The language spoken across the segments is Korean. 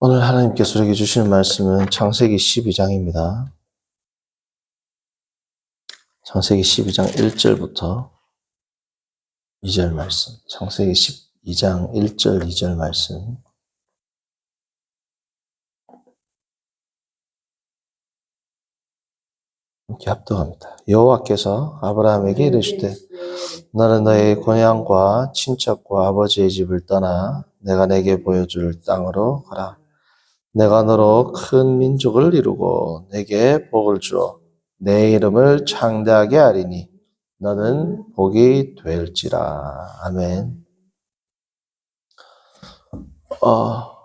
오늘 하나님께서 우리에게 주시는 말씀은 창세기 12장입니다. 창세기 12장 1절부터 2절 말씀. 창세기 12장 1절, 2절 말씀. 이렇게 합독합니다. 여호와께서 아브라함에게 이르시되 너는 너의 고향과 친척과 아버지의 집을 떠나 내가 내게 보여줄 땅으로 가라. 내가 너로 큰 민족을 이루고 내게 복을 주어 내 이름을 창대하게 하리니 너는 복이 될지라. 아멘. 어,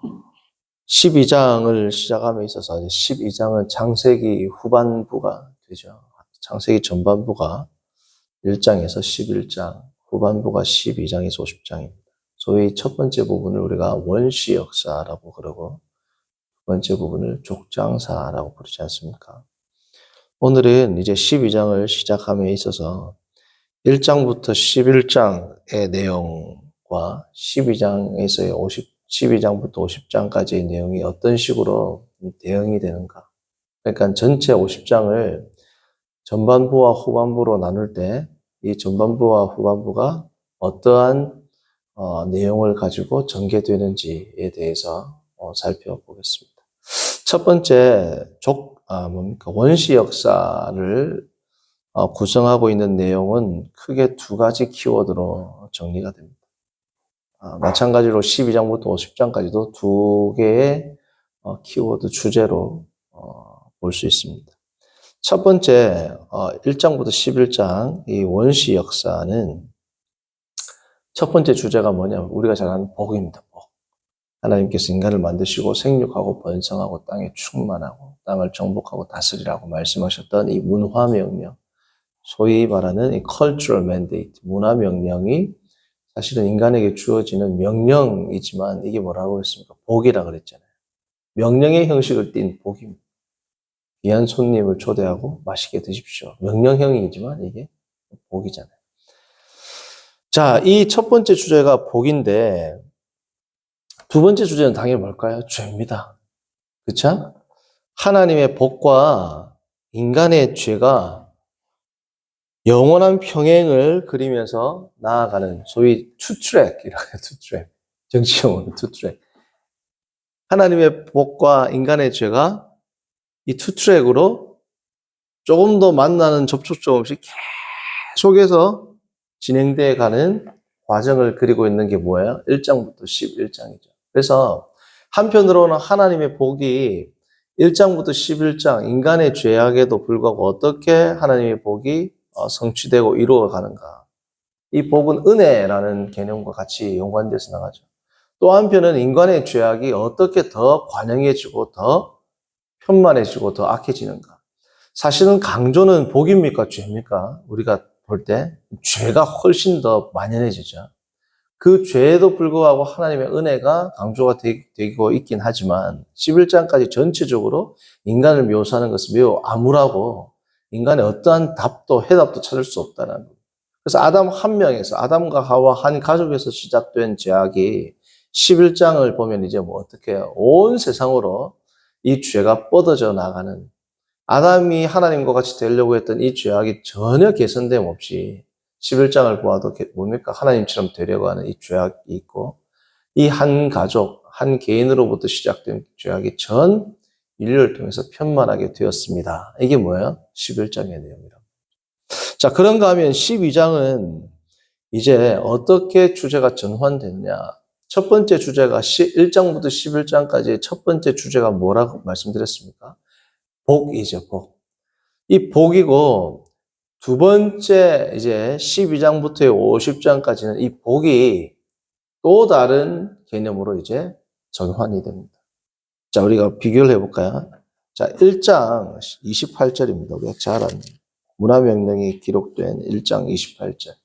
12장을 시작함에 있어서 12장은 창세기 후반부가 되죠. 창세기 전반부가 1장에서 11장, 후반부가 12장에서 50장입니다. 소위 첫 번째 부분을 우리가 원시 역사라고 그러고 두 번째 부분을 족장사라고 부르지 않습니까? 오늘은 이제 12장을 시작함에 있어서 1장부터 11장의 내용과 12장에서의 50, 12장부터 50장까지의 내용이 어떤 식으로 대응이 되는가. 그러니까 전체 50장을 전반부와 후반부로 나눌 때 이 전반부와 후반부가 어떠한 어, 내용을 가지고 전개되는지에 대해서 어, 살펴보겠습니다. 첫 번째 족 아, 뭡니까 원시 역사를 어, 구성하고 있는 내용은 크게 두 가지 키워드로 정리가 됩니다. 아, 마찬가지로 12장부터 50장까지도 두 개의 어, 키워드 주제로 어, 볼수 있습니다. 첫 번째, 어, 1장부터 11장, 이 원시 역사는 첫 번째 주제가 뭐냐면, 우리가 잘 아는 복입니다, 복. 하나님께서 인간을 만드시고 생육하고 번성하고 땅에 충만하고 땅을 정복하고 다스리라고 말씀하셨던 이 문화 명령, 소위 말하는 이 cultural mandate, 문화 명령이 사실은 인간에게 주어지는 명령이지만 이게 뭐라고 했습니까? 복이라 그랬잖아요. 명령의 형식을 띤 복입니다. 귀한 손님을 초대하고 맛있게 드십시오. 명령형이지만 이게 복이잖아요. 자, 이 첫 번째 주제가 복인데 두 번째 주제는 당연히 뭘까요? 죄입니다. 그쵸? 하나님의 복과 인간의 죄가 영원한 평행을 그리면서 나아가는 소위 투트랙이라고 해요. 투트랙. 정치 용어는 투트랙. 하나님의 복과 인간의 죄가 이 투트랙으로 조금 더 만나는 접촉점 없이 계속해서 진행되어 가는 과정을 그리고 있는 게 뭐예요? 1장부터 11장이죠. 그래서 한편으로는 하나님의 복이 1장부터 11장 인간의 죄악에도 불구하고 어떻게 하나님의 복이 어, 성취되고 이루어가는가. 이 복은 은혜라는 개념과 같이 연관돼서 나가죠. 또 한편은 인간의 죄악이 어떻게 더 관영해지고 더 편만해지고 더 악해지는가. 사실은 강조는 복입니까? 죄입니까? 우리가 볼 때 죄가 훨씬 더 만연해지죠. 그 죄에도 불구하고 하나님의 은혜가 강조가 되고 있긴 하지만 11장까지 전체적으로 인간을 묘사하는 것은 매우 암울하고 인간의 어떠한 답도 해답도 찾을 수 없다는 것. 그래서 아담 한 명에서 아담과 하와 한 가족에서 시작된 죄악이 11장을 보면 이제 뭐 어떻게 온 세상으로 이 죄가 뻗어져 나가는 아담이 하나님과 같이 되려고 했던 이 죄악이 전혀 개선됨 없이 11장을 보아도 뭡니까? 하나님처럼 되려고 하는 이 죄악이 있고 이 한 가족, 한 개인으로부터 시작된 죄악이 전 인류를 통해서 편만하게 되었습니다. 이게 뭐예요? 11장의 내용이라고. 자, 그런가 하면 12장은 이제 어떻게 주제가 전환됐냐? 첫 번째 주제가 1장부터 11장까지 첫 번째 주제가 뭐라고 말씀드렸습니까? 복이죠, 복. 이 복이고, 두 번째 이제 12장부터 50장까지는 이 복이 또 다른 개념으로 이제 전환이 됩니다. 자, 우리가 비교를 해볼까요? 자, 1장 28절입니다. 우리가 잘 아는 문화명령이 기록된 1장 28절.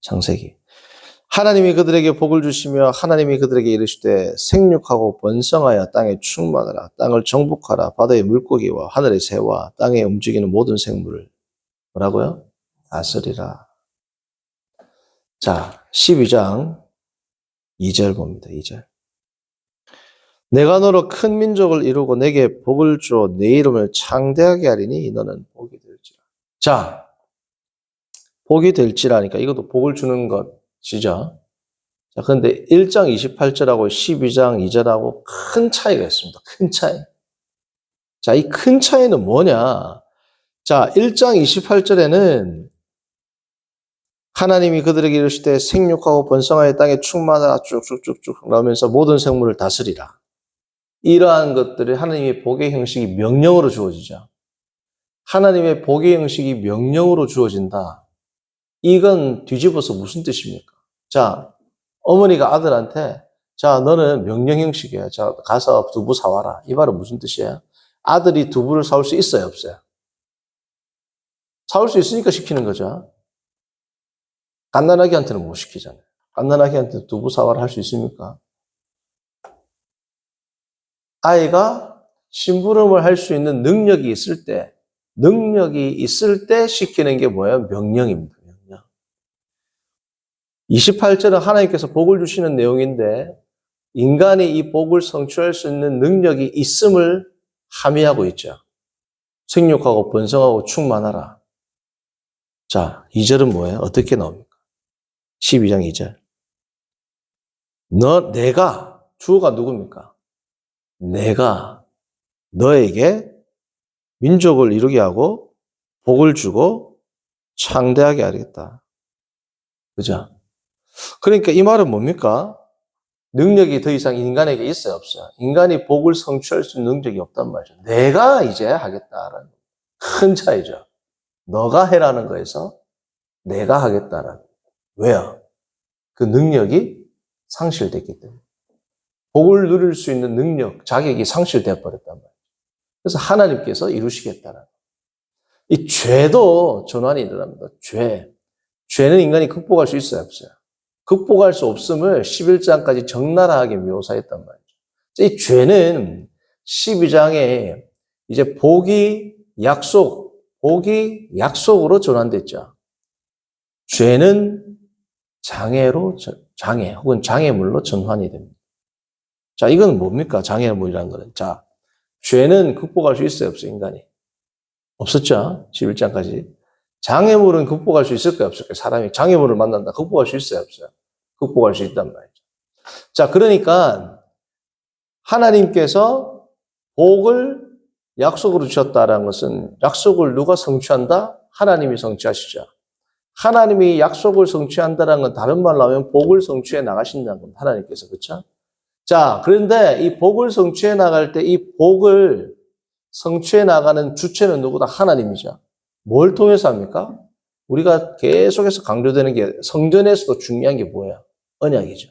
창세기. 하나님이 그들에게 복을 주시며 하나님이 그들에게 이르시되 생육하고 번성하여 땅에 충만하라 땅을 정복하라 바다의 물고기와 하늘의 새와 땅에 움직이는 모든 생물을 뭐라고요? 다스리라. 자, 12장 2절 봅니다. 2절. 내가 너로 큰 민족을 이루고 내게 복을 주어 내 이름을 창대하게 하리니 너는 복이 될지라. 자, 복이 될지라니까 이것도 복을 주는 것 이죠. 자, 근데 1장 28절하고 12장 2절하고 큰 차이가 있습니다. 큰 차이. 자, 이 큰 차이는 뭐냐? 자, 1장 28절에는 하나님이 그들에게 이르실 때 생육하고 번성하여 땅에 충만하라 쭉쭉쭉쭉 나오면서 모든 생물을 다스리라. 이러한 것들이 하나님의 복의 형식이 명령으로 주어지죠. 하나님의 복의 형식이 명령으로 주어진다. 이건 뒤집어서 무슨 뜻입니까? 자, 어머니가 아들한테 자, 너는 명령 형식이야. 자, 가서 두부 사와라. 이 말은 무슨 뜻이에요? 아들이 두부를 사올 수 있어요, 없어요? 사올 수 있으니까 시키는 거죠. 갓난아기한테는 못 시키잖아요. 갓난아기한테 두부 사와라 할 수 있습니까? 아이가 심부름을 할 수 있는 능력이 있을 때, 능력이 있을 때 시키는 게 뭐예요? 명령입니다. 명령. 28절은 하나님께서 복을 주시는 내용인데, 인간이 이 복을 성취할 수 있는 능력이 있음을 함의하고 있죠. 생육하고 번성하고 충만하라. 자, 2절은 뭐예요? 어떻게 나옵니까? 12장 2절. 너, 내가, 주어가 누굽니까? 내가 너에게 민족을 이루게 하고 복을 주고 창대하게 하겠다. 그죠? 그러니까 이 말은 뭡니까? 능력이 더 이상 인간에게 있어요, 없어요? 인간이 복을 성취할 수 있는 능력이 없단 말이죠. 내가 이제 하겠다라는 큰 차이죠. 너가 해라는 거에서 내가 하겠다라는. 왜요? 그 능력이 상실됐기 때문에. 복을 누릴 수 있는 능력, 자격이 상실되어 버렸단 말이에요. 그래서 하나님께서 이루시겠다는. 이 죄도 전환이 일어납니다. 죄. 죄는 인간이 극복할 수 있어요, 없어요? 극복할 수 없음을 11장까지 적나라하게 묘사했단 말이죠. 이 죄는 12장에 이제 복이 약속, 복이 약속으로 전환됐죠. 죄는 장애로, 장애 혹은 장애물로 전환이 됩니다. 자, 이건 뭡니까? 장애물이라는 거는. 자, 죄는 극복할 수 있어요, 없어요, 인간이? 없었죠? 11장까지. 장애물은 극복할 수 있을까요, 없을까요? 사람이 장애물을 만난다. 극복할 수 있어요, 없어요? 극복할 수 있단 말이죠. 자, 그러니까 하나님께서 복을 약속으로 주셨다라는 것은 약속을 누가 성취한다? 하나님이 성취하시죠. 하나님이 약속을 성취한다는 건 다른 말로 하면 복을 성취해 나가신다는 겁니다. 하나님께서. 그렇죠? 자, 그런데 이 복을 성취해 나갈 때 이 복을 성취해 나가는 주체는 누구다? 하나님이죠. 뭘 통해서 합니까? 우리가 계속해서 강조되는 게 성전에서도 중요한 게 뭐예요? 언약이죠.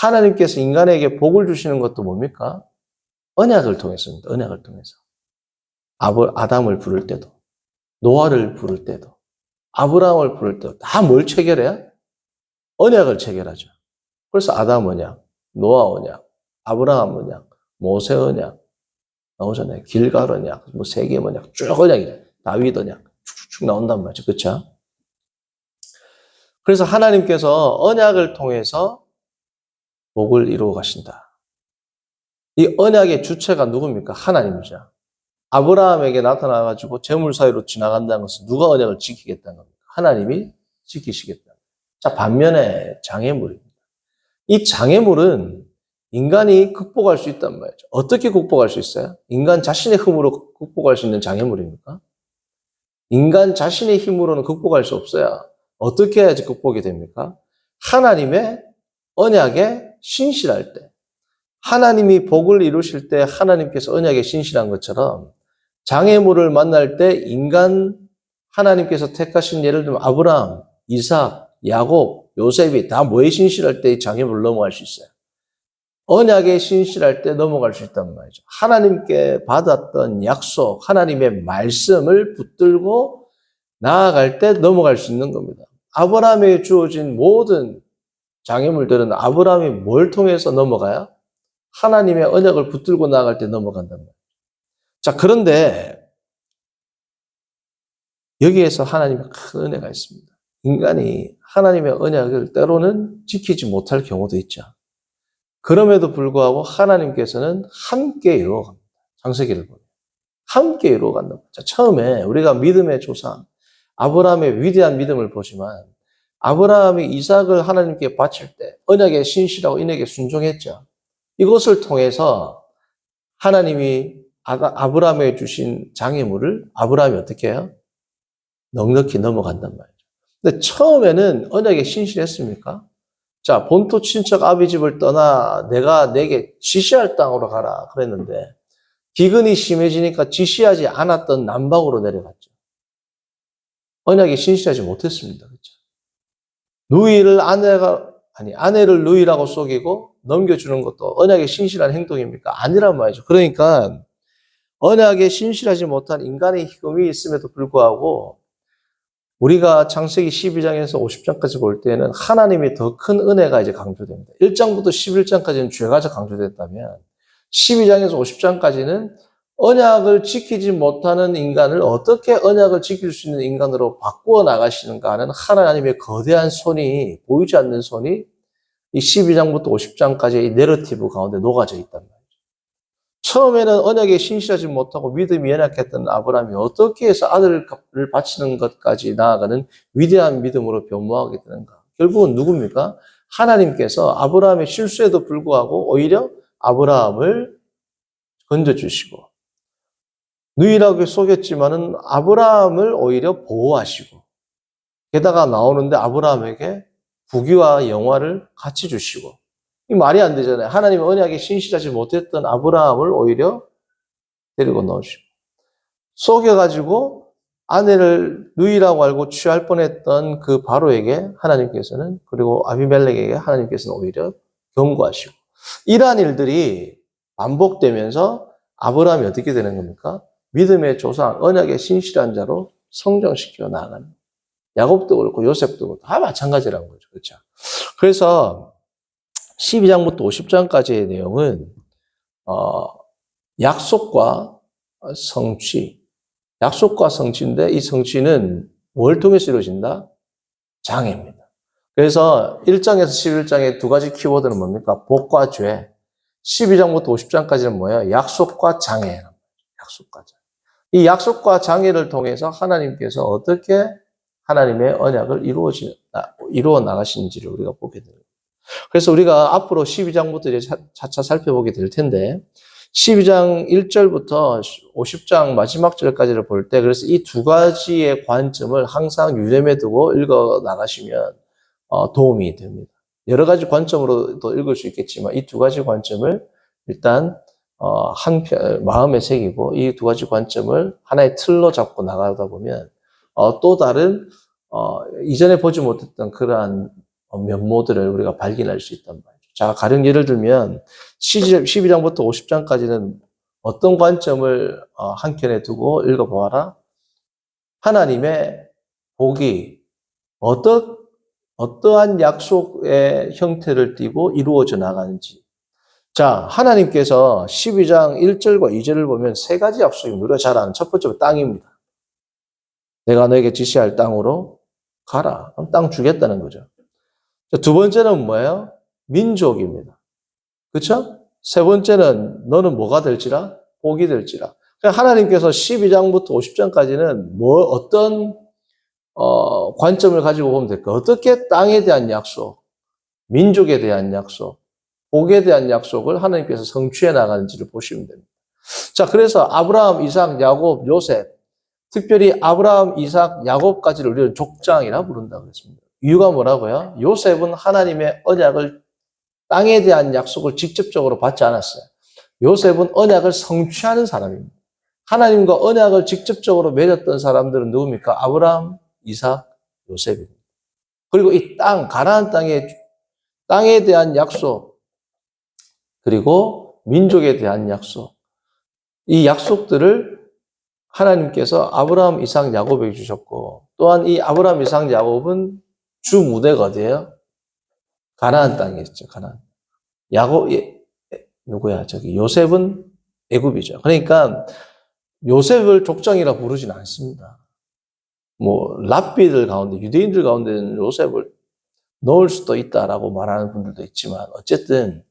하나님께서 인간에게 복을 주시는 것도 뭡니까? 언약을 통해서입니다. 언약을 통해서. 아담을 부를 때도, 노아를 부를 때도, 아브라함을 부를 때도 다 뭘 체결해요? 언약을 체결하죠. 그래서 아담 언약, 노아 언약, 아브라함 언약, 모세 언약 나오잖아요. 길갈 언약, 뭐 세계 언약 쭉 언약이죠. 다윗 언약 쭉쭉 나온단 말이죠. 그렇죠? 그래서 하나님께서 언약을 통해서 복을 이루어 가신다. 이 언약의 주체가 누굽니까? 하나님이죠. 아브라함에게 나타나가지고 재물 사이로 지나간다는 것은 누가 언약을 지키겠다는 겁니까? 하나님이 지키시겠다. 자, 반면에 장애물입니다. 이 장애물은 인간이 극복할 수 있단 말이죠. 어떻게 극복할 수 있어요? 인간 자신의 힘으로 극복할 수 있는 장애물입니까? 인간 자신의 힘으로는 극복할 수 없어요. 어떻게 해야지 극복이 됩니까? 하나님의 언약에 신실할 때, 하나님이 복을 이루실 때 하나님께서 언약에 신실한 것처럼 장애물을 만날 때 인간 하나님께서 택하신 예를 들면 아브라함, 이삭, 야곱, 요셉이 다 뭐에 신실할 때 장애물을 넘어갈 수 있어요. 언약에 신실할 때 넘어갈 수 있단 말이죠. 하나님께 받았던 약속, 하나님의 말씀을 붙들고 나아갈 때 넘어갈 수 있는 겁니다. 아브라함에게 주어진 모든 장애물들은 아브라함이 뭘 통해서 넘어가요? 하나님의 언약을 붙들고 나아갈 때 넘어간단 말이에요. 자, 그런데 여기에서 하나님의 큰 은혜가 있습니다. 인간이 하나님의 언약을 때로는 지키지 못할 경우도 있죠. 그럼에도 불구하고 하나님께서는 함께 이루어갑니다. 창세기를 보면. 함께 이루어간다. 자, 처음에 우리가 믿음의 조상, 아브라함의 위대한 믿음을 보지만 아브라함이 이삭을 하나님께 바칠 때 언약의 신실하고 인에게 순종했죠. 이것을 통해서 하나님이 아- 아브라함에 주신 장애물을 아브라함이 어떻게 해요? 넉넉히 넘어간단 말이죠. 근데 처음에는 언약에 신실했습니까? 자, 본토 친척 아비 집을 떠나 내가 내게 지시할 땅으로 가라 그랬는데 기근이 심해지니까 지시하지 않았던 남방으로 내려갔죠. 언약에 신실하지 못했습니다. 그렇죠? 누이를 아내가 아니 아내를 누이라고 속이고 넘겨주는 것도 언약에 신실한 행동입니까? 아니란 말이죠. 그러니까 언약에 신실하지 못한 인간의 희금이 있음에도 불구하고 우리가 창세기 12장에서 50장까지 볼 때는 하나님이 더 큰 은혜가 이제 강조됩니다. 1장부터 11장까지는 죄가 강조됐다면 12장에서 50장까지는 언약을 지키지 못하는 인간을 어떻게 언약을 지킬 수 있는 인간으로 바꾸어 나가시는가 하는 하나님의 거대한 손이 보이지 않는 손이 이 12장부터 50장까지의 이 내러티브 가운데 녹아져 있단 말이에요. 처음에는 언약에 신실하지 못하고 믿음이 연약했던 아브라함이 어떻게 해서 아들을 바치는 것까지 나아가는 위대한 믿음으로 변모하게 되는가? 결국은 누굽니까? 하나님께서 아브라함의 실수에도 불구하고 오히려 아브라함을 건져주시고 누이라고 속였지만은 아브라함을 오히려 보호하시고 게다가 나오는데 아브라함에게 부귀와 영화를 같이 주시고 이 말이 안 되잖아요. 하나님 언약에 신실하지 못했던 아브라함을 오히려 데리고 넣으시고 속여가지고 아내를 누이라고 알고 취할 뻔했던 그 바로에게 하나님께서는 그리고 아비멜렉에게 하나님께서는 오히려 경고하시고 이러한 일들이 반복되면서 아브라함이 어떻게 되는 겁니까? 믿음의 조상, 언약의 신실한 자로 성장시켜 나가는. 야곱도 그렇고 요셉도 그렇고 다 마찬가지라는 거죠. 그렇죠? 그래서 12장부터 50장까지의 내용은 어, 약속과 성취, 약속과 성취인데 이 성취는 뭘 통해서 이루어진다? 장애입니다. 그래서 1장에서 11장의 두 가지 키워드는 뭡니까? 복과 죄. 12장부터 50장까지는 뭐예요? 약속과 장애. 약속과 장애. 이 약속과 장애를 통해서 하나님께서 어떻게 하나님의 언약을 이루어 나가시는지를 우리가 보게 됩니다. 그래서 우리가 앞으로 12장부터 이제 차차 살펴보게 될 텐데, 12장 1절부터 50장 마지막 절까지를 볼 때, 그래서 이 두 가지의 관점을 항상 유념해 두고 읽어 나가시면 어, 도움이 됩니다. 여러 가지 관점으로도 읽을 수 있겠지만, 이 두 가지 관점을 일단 어, 한 편 마음에 새기고 이 두 가지 관점을 하나의 틀로 잡고 나가다 보면 어, 또 다른 어, 이전에 보지 못했던 그러한 면모들을 우리가 발견할 수 있단 말이죠. 자, 가령 예를 들면 12장부터 50장까지는 어떤 관점을 어, 한켠에 두고 읽어보아라. 하나님의 복이 어떠, 어떠한 약속의 형태를 띠고 이루어져 나가는지. 자, 하나님께서 12장 1절과 2절을 보면 세 가지 약속이 우리가 잘 아는 첫 번째가 땅입니다. 내가 너에게 지시할 땅으로 가라. 그럼 땅 주겠다는 거죠. 두 번째는 뭐예요? 민족입니다. 그렇죠? 세 번째는 너는 뭐가 될지라? 복이 될지라. 그러니까 하나님께서 12장부터 50장까지는 뭐 어떤 어, 관점을 가지고 보면 될까? 어떻게 땅에 대한 약속, 민족에 대한 약속, 복에 대한 약속을 하나님께서 성취해 나가는지를 보시면 됩니다. 자, 그래서 아브라함, 이삭, 야곱, 요셉, 특별히 아브라함, 이삭, 야곱까지를 우리는 족장이라 부른다고 했습니다. 이유가 뭐라고요? 요셉은 하나님의 언약을 땅에 대한 약속을 직접적으로 받지 않았어요. 요셉은 언약을 성취하는 사람입니다. 하나님과 언약을 직접적으로 맺었던 사람들은 누굽니까? 아브라함, 이삭, 요셉입니다. 그리고 이 땅, 가나안 땅의 땅에 대한 약속, 그리고 민족에 대한 약속, 이 약속들을 하나님께서 아브라함, 이삭, 야곱에게 주셨고, 또한 이 아브라함, 이삭, 야곱은 주 무대가 어디예요? 가나안 땅이었죠. 가나안. 야곱 예, 누구야? 저기 요셉은 애굽이죠. 그러니까 요셉을 족장이라 부르진 않습니다. 뭐 랍비들 가운데 유대인들 가운데는 요셉을 넣을 수도 있다라고 말하는 분들도 있지만 어쨌든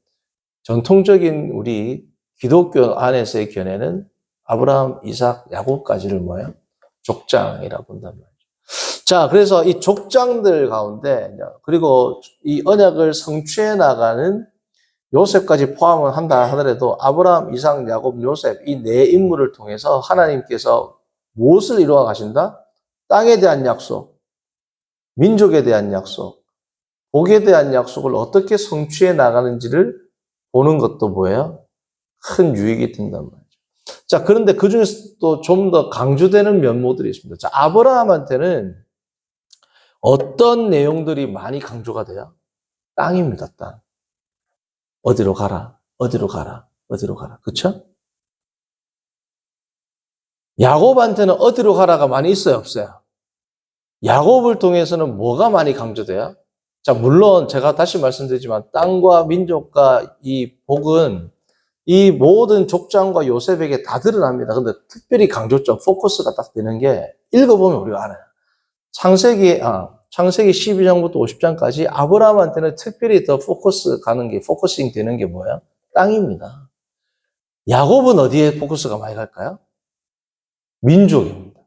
전통적인 우리 기독교 안에서의 견해는 아브라함, 이삭, 야곱까지를 뭐예요? 족장이라고 본단 말이죠. 자, 그래서 이 족장들 가운데 그리고 이 언약을 성취해 나가는 요셉까지 포함을 한다 하더라도 아브라함, 이삭, 야곱, 요셉 이 네 인물을 통해서 하나님께서 무엇을 이루어 가신다? 땅에 대한 약속, 민족에 대한 약속, 복에 대한 약속을 어떻게 성취해 나가는지를 보는 것도 뭐예요? 큰 유익이 된단 말이죠. 자, 그런데 그 중에서 또좀더 강조되는 면모들이 있습니다. 자, 아브라함한테는 어떤 내용들이 많이 강조가 돼요? 땅입니다, 땅. 어디로 가라, 어디로 가라, 어디로 가라. 그쵸? 야곱한테는 어디로 가라가 많이 있어요, 없어요? 야곱을 통해서는 뭐가 많이 강조돼요? 자, 물론 제가 다시 말씀드리지만 땅과 민족과 이 복은 이 모든 족장과 요셉에게 다 드러납니다. 근데 특별히 강조점, 포커스가 딱 되는 게 읽어보면 우리가 알아요. 창세기, 아, 창세기 12장부터 50장까지 아브라함한테는 특별히 더 포커스 가는 게, 포커싱 되는 게 뭐야? 땅입니다. 야곱은 어디에 포커스가 많이 갈까요? 민족입니다.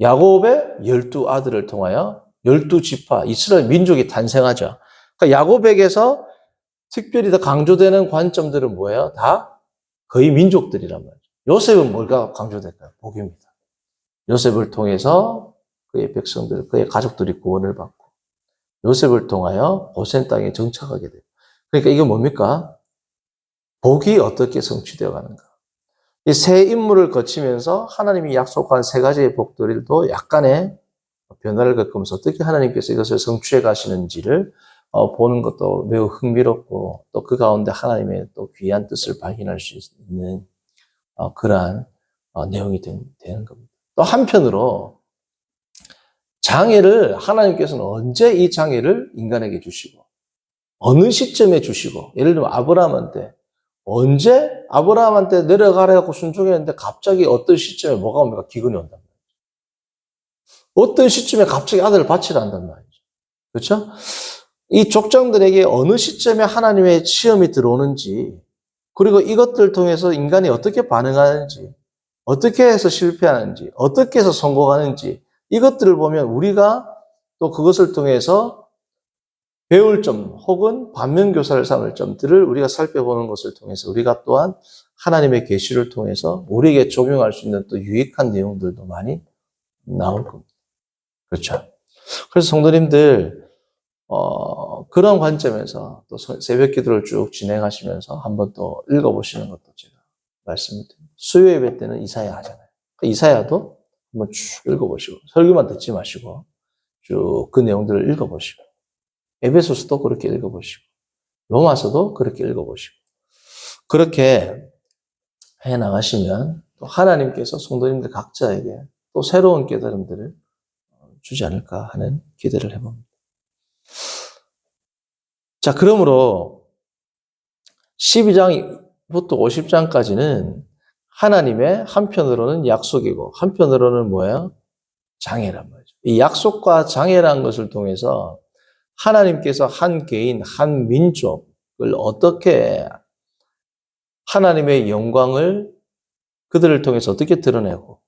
야곱의 열두 아들을 통하여 열두 지파, 이스라엘 민족이 탄생하죠. 그러니까 야곱에게서 특별히 더 강조되는 관점들은 뭐예요? 다 거의 민족들이란 말이죠. 요셉은 뭐가 강조될까요? 복입니다. 요셉을 통해서 그의 백성들, 그의 가족들이 구원을 받고 요셉을 통하여 고센 땅에 정착하게 돼요. 그러니까 이게 뭡니까? 복이 어떻게 성취되어 가는가? 이 세 인물을 거치면서 하나님이 약속한 세 가지의 복들도 약간의 변화를 겪으면서 어떻게 하나님께서 이것을 성취해 가시는지를 어, 보는 것도 매우 흥미롭고 또 그 가운데 하나님의 또 귀한 뜻을 발견할 수 있는 어, 그러한 어, 내용이 된, 되는 겁니다. 또 한편으로 장애를 하나님께서는 언제 이 장애를 인간에게 주시고 어느 시점에 주시고 예를 들면 아브라함한테 언제 아브라함한테 내려가라고 순종했는데 갑자기 어떤 시점에 뭐가 옵니까? 기근이 말이죠. 어떤 시점에 갑자기 아들을 바치라 한단 말이죠. 그렇죠? 이 족장들에게 어느 시점에 하나님의 시험이 들어오는지 그리고 이것들 통해서 인간이 어떻게 반응하는지 어떻게 해서 실패하는지 어떻게 해서 성공하는지 이것들을 보면 우리가 또 그것을 통해서 배울 점 혹은 반면 교사를 삼을 점들을 우리가 살펴보는 것을 통해서 우리가 또한 하나님의 계시를 통해서 우리에게 적용할 수 있는 또 유익한 내용들도 많이 나올 겁니다. 그렇죠. 그래서 성도님들 어, 그런 관점에서 또 새벽 기도를 쭉 진행하시면서 한번 또 읽어보시는 것도 제가 말씀을 드립니다. 수요 예배 때는 이사야 하잖아요. 그 이사야도 한번 쭉 읽어보시고 설교만 듣지 마시고 쭉 그 내용들을 읽어보시고 에베소스도 그렇게 읽어보시고 로마서도 그렇게 읽어보시고 그렇게 해 나가시면 또 하나님께서 성도님들 각자에게 또 새로운 깨달음들을 주지 않을까 하는 기대를 해봅니다. 자, 그러므로 12장부터 50장까지는 하나님의 한편으로는 약속이고 한편으로는 뭐예요? 장애란 말이죠. 이 약속과 장애란 것을 통해서 하나님께서 한 개인, 한 민족을 어떻게 하나님의 영광을 그들을 통해서 어떻게 드러내고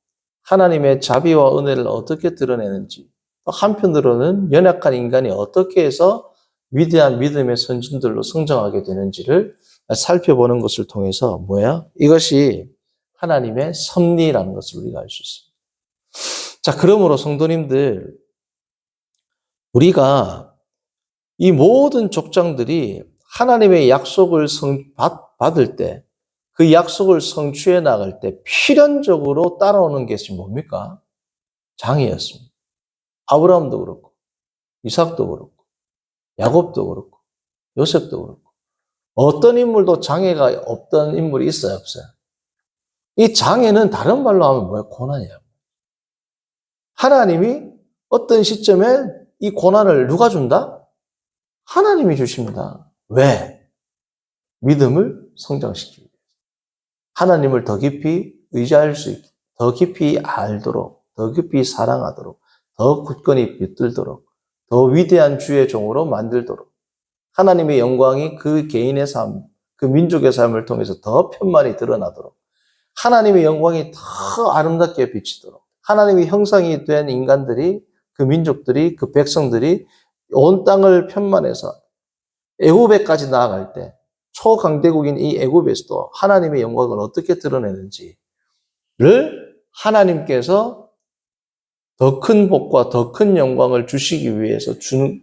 하나님의 자비와 은혜를 어떻게 드러내는지 한편으로는 연약한 인간이 어떻게 해서 위대한 믿음의 선진들로 성장하게 되는지를 살펴보는 것을 통해서 뭐야? 이것이 하나님의 섭리라는 것을 우리가 알 수 있습니다. 자, 그러므로 성도님들, 우리가 이 모든 족장들이 하나님의 약속을 성, 받, 받을 때, 그 약속을 성취해 나갈 때 필연적으로 따라오는 것이 뭡니까? 장애였습니다. 아브라함도 그렇고, 이삭도 그렇고, 야곱도 그렇고, 요셉도 그렇고, 어떤 인물도 장애가 없던 인물이 있어요, 없어요? 이 장애는 다른 말로 하면 뭐예요? 고난이에요. 하나님이 어떤 시점에 이 고난을 누가 준다? 하나님이 주십니다. 왜? 믿음을 성장시키기. 하나님을 더 깊이 의지할 수 있게, 더 깊이 알도록, 더 깊이 사랑하도록, 더 굳건히 붙들도록, 더 위대한 주의 종으로 만들도록, 하나님의 영광이 그 개인의 삶, 그그 민족의 삶을 통해서 더 편만히 드러나도록. 하나님의 영광이 더 아름답게 비치도록. 하나님의 형상이 된 인간들이 그 민족들이 그 백성들이 온 땅을 편만해서 애굽에까지 나아갈 때 초강대국인 이 애굽에서도 하나님의 영광을 어떻게 드러내는지를 하나님께서 더 큰 복과 더 큰 영광을 주시기 위해서 주는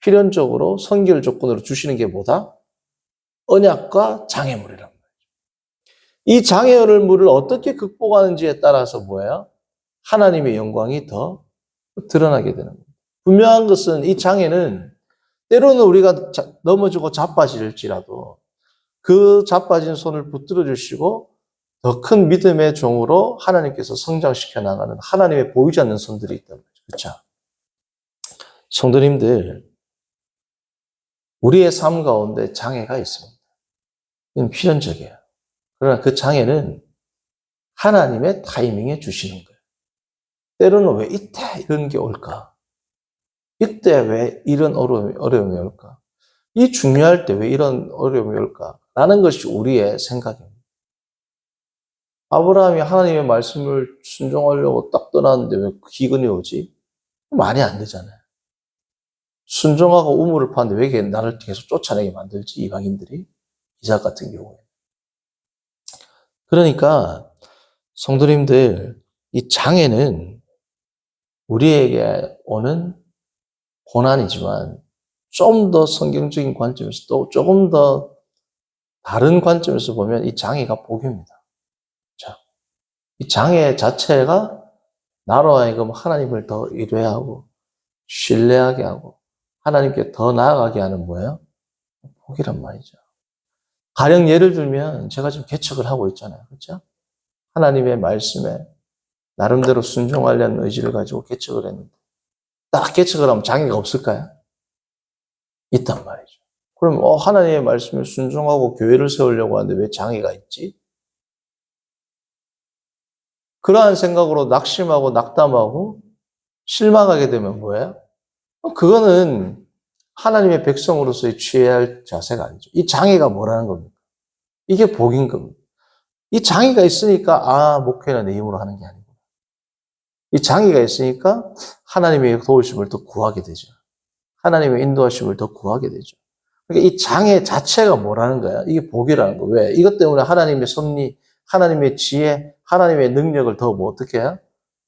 필연적으로 선결 조건으로 주시는 게 뭐다? 언약과 장애물이란 말이죠. 이 장애물을 어떻게 극복하는지에 따라서 뭐예요? 하나님의 영광이 더 드러나게 되는 겁니다. 분명한 것은 이 장애는 때로는 우리가 자- 넘어지고 자빠질지라도 그 자빠진 손을 붙들어 주시고 더 큰 믿음의 종으로 하나님께서 성장시켜 나가는 하나님의 보이지 않는 손들이 있단 말이죠. 그렇죠? 성도님들, 우리의 삶 가운데 장애가 있습니다. 이건 필연적이에요. 그러나 그 장애는 하나님의 타이밍에 주시는 거예요. 때로는 왜 이때 이런 게 올까? 이때 왜 이런 어려움이, 어려움이 올까? 이 중요할 때 왜 이런 어려움이 올까? 라는 것이 우리의 생각입니다. 아브라함이 하나님의 말씀을 순종하려고 딱 떠났는데 왜 기근이 오지? 말이 안 되잖아요. 순종하고 우물을 파는데 왜 나를 계속 쫓아내게 만들지? 이방인들이. 이삭 같은 경우에. 그러니까 성도님들 이 장애는 우리에게 오는 고난이지만 좀 더 성경적인 관점에서 또 조금 더 다른 관점에서 보면 이 장애가 복입니다. 자, 이 장애 자체가 나로 하여금 하나님을 더 의뢰하고 신뢰하게 하고 하나님께 더 나아가게 하는 뭐예요? 복이란 말이죠. 가령 예를 들면 제가 지금 개척을 하고 있잖아요. 그렇죠? 하나님의 말씀에 나름대로 순종하려는 의지를 가지고 개척을 했는데 딱 개척을 하면 장애가 없을까요? 있단 말이죠. 그럼 어, 하나님의 말씀에 순종하고 교회를 세우려고 하는데 왜 장애가 있지? 그러한 생각으로 낙심하고 낙담하고 실망하게 되면 뭐예요? 어, 그거는 하나님의 백성으로서의 취해야 할 자세가 아니죠. 이 장애가 뭐라는 겁니까? 이게 복인 겁니다. 이 장애가 있으니까 아 목회는 내 힘으로 하는 게 아니고 이 장애가 있으니까 하나님의 도우심을 더 구하게 되죠. 하나님의 인도하심을 더 구하게 되죠. 그러니까 이 장애 자체가 뭐라는 거야? 이게 복이라는 거. 왜? 이것 때문에 하나님의 섭리, 하나님의 지혜, 하나님의 능력을 더 뭐 어떻게 해요?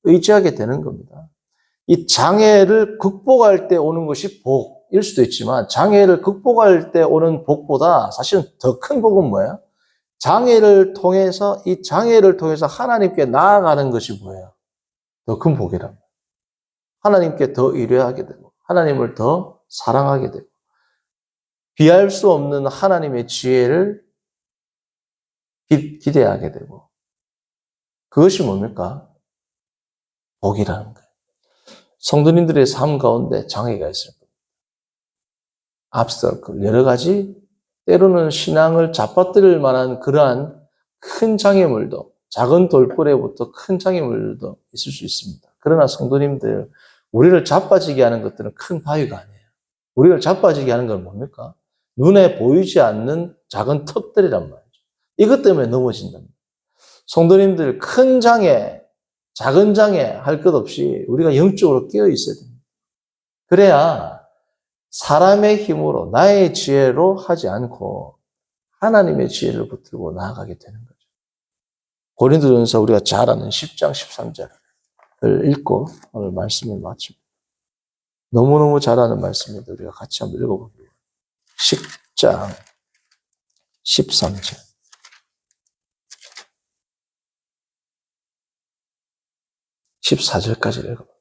의지하게 되는 겁니다. 이 장애를 극복할 때 오는 것이 복일 수도 있지만 장애를 극복할 때 오는 복보다 사실은 더 큰 복은 뭐예요? 장애를 통해서 이 장애를 통해서 하나님께 나아가는 것이 뭐예요? 더 큰 복이랍니다. 하나님께 더 의뢰하게 되고 하나님을 더 사랑하게 되고 비할 수 없는 하나님의 지혜를 기, 기대하게 되고 그것이 뭡니까? 복이라는 거예요. 성도님들의 삶 가운데 장애가 있을 겁니다. 앞서클 여러 가지 때로는 신앙을 잡아뜨릴 만한 그러한 큰 장애물도 작은 돌고래부터 큰 장애물도 있을 수 있습니다. 그러나 성도님들 우리를 자빠지게 하는 것들은 큰 바위가 아니에요. 우리를 자빠지게 하는 건 뭡니까? 눈에 보이지 않는 작은 턱들이란 말이죠. 이것 때문에 넘어진답니다. 성도님들 큰 장애, 작은 장애 할 것 없이 우리가 영적으로 깨어 있어야 됩니다. 그래야 사람의 힘으로 나의 지혜로 하지 않고 하나님의 지혜를 붙들고 나아가게 되는 거죠. 고린도전서 우리가 잘 아는 10장 13절을 읽고 오늘 말씀을 마칩니다. 너무너무 잘 아는 말씀인데 우리가 같이 한번 읽어볼게요. 10장 13절. (14절까지) 읽어봅니다.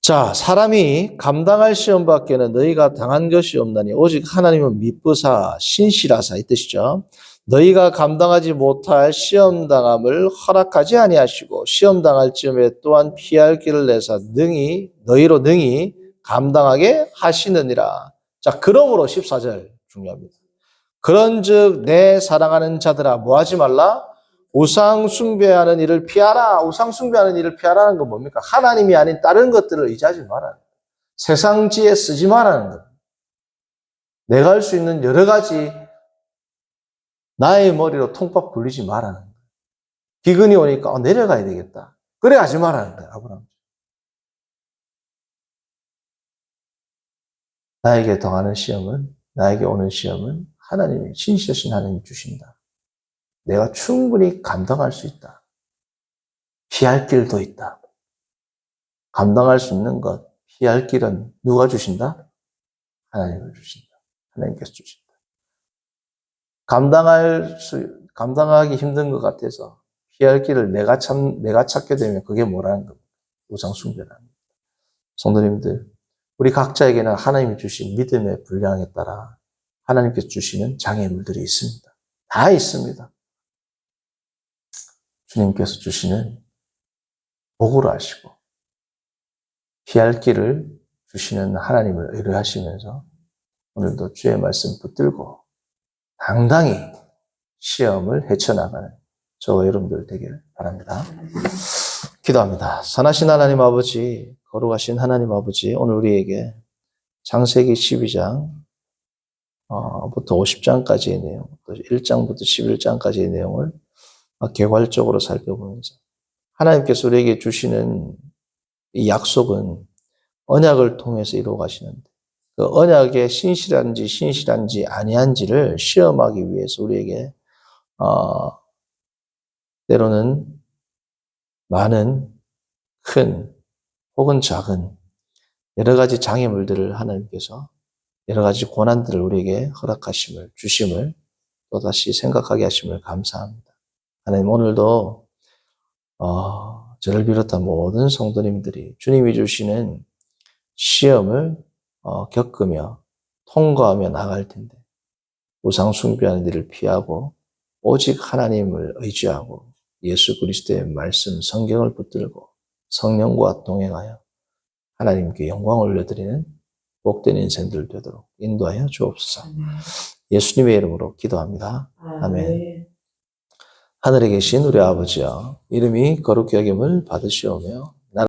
자, 사람이 감당할 시험 밖에는 너희가 당한 것이 없나니 오직 하나님은 미쁘사 신실하사 이 뜻이죠. 너희가 감당하지 못할 시험 당함을 허락하지 아니하시고 시험 당할 즈음에 또한 피할 길을 내사 능히 너희로 능히 감당하게 하시느니라. 자, 그러므로 14절 중요합니다. 그런즉 내 사랑하는 자들아 뭐하지 말라? 우상 숭배하는 일을 피하라. 우상 숭배하는 일을 피하라는 건 뭡니까? 하나님이 아닌 다른 것들을 의지하지 마라. 세상 지에 쓰지 말라는 것. 내가 할 수 있는 여러 가지 나의 머리로 통밥 굴리지 말라는 거예요. 기근이 오니까 어, 내려가야 되겠다. 그래 하지 말라는 거예요. 아브라함. 나에게 당하는 시험은 나에게 오는 시험은 하나님이 진실하신 하나님이 주신다. 내가 충분히 감당할 수 있다. 피할 길도 있다. 감당할 수 있는 것, 피할 길은 누가 주신다? 하나님을 주신다. 하나님께서 주신다. 감당할 수, 감당하기 힘든 것 같아서 피할 길을 내가 참, 내가 찾게 되면 그게 뭐라는 겁니다. 우상숭배라는 겁니다. 성도님들, 우리 각자에게는 하나님이 주신 믿음의 분량에 따라 하나님께서 주시는 장애물들이 있습니다. 다 있습니다. 주님께서 주시는 복으로 하시고 피할 길을 주시는 하나님을 의뢰하시면서 오늘도 주의 말씀 붙들고 당당히 시험을 헤쳐나가는 저와 여러분들 되기를 바랍니다. 기도합니다. 선하신 하나님 아버지, 거룩하신 하나님 아버지, 오늘 우리에게 창세기 12장, 어, 부터 50장까지의 내용, 또 1장부터 11장까지의 내용을 개괄적으로 살펴보면서 하나님께서 우리에게 주시는 이 약속은 언약을 통해서 이루어 가시는데 그 언약의 신실한지 신실한지 아니한지를 시험하기 위해서 우리에게 어, 때로는 많은 큰 혹은 작은 여러 가지 장애물들을 하나님께서 여러 가지 고난들을 우리에게 허락하심을 주심을 또다시 생각하게 하심을 감사합니다. 하나님 오늘도 어, 저를 비롯한 모든 성도님들이 주님이 주시는 시험을 어, 겪으며 통과하며 나갈 텐데 우상 숭배하는 일을 피하고 오직 하나님을 의지하고 예수 그리스도의 말씀 성경을 붙들고 성령과 동행하여 하나님께 영광을 올려드리는 복된 인생들 되도록 인도하여 주옵소서. 예수님의 이름으로 기도합니다. 아멘. 하늘에 계신 우리 아버지여 이름이 거룩히 여김을 받으시오며